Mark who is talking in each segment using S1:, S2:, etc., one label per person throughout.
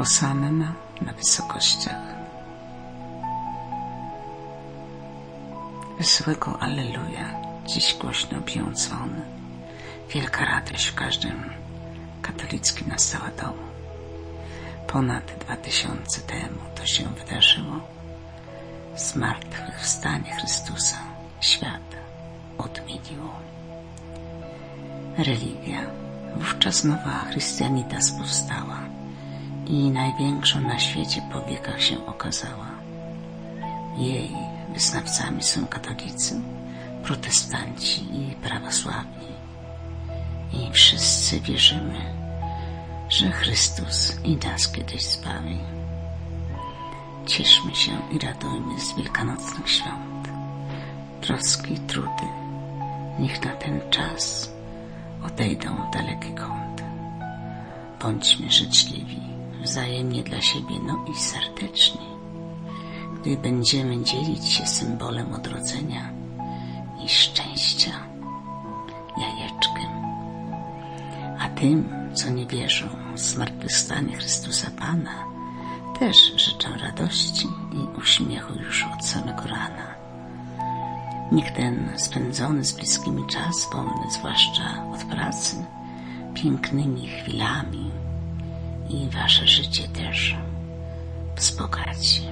S1: Hosanna na wysokościach. Wesołego Alleluja, dziś głośno biją. Wielka radość w każdym katolickim nastała domu. Ponad dwa tysiące temu to się wydarzyło. Zmartwychwstanie Chrystusa świat odmieniło. Religia, wówczas nowa chrystianitas powstała i największą na świecie po wiekach się okazała. Jej wyznawcami są katolicy, protestanci i prawosławni. I wszyscy wierzymy, że Chrystus i nas kiedyś zbawi. Cieszmy się i radujmy z wielkanocnych świąt. Troski i trudy, niech na ten czas odejdą w dalekie kąty. Bądźmy życzliwi, wzajemnie dla siebie, no i serdeczni, gdy będziemy dzielić się symbolem odrodzenia i szczęścia jajeczkiem. A tym, co nie wierzą w zmartwychwstanie Chrystusa Pana, też życzę radości i uśmiechu już od samego rana. Niech ten spędzony z bliskimi czas pomny, zwłaszcza od pracy, pięknymi chwilami i wasze życie też. Wzbogaci.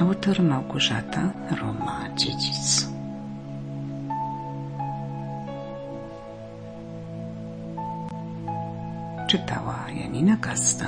S1: Autor Małgorzata Roma Dziedzic. Czytała Janina Kasta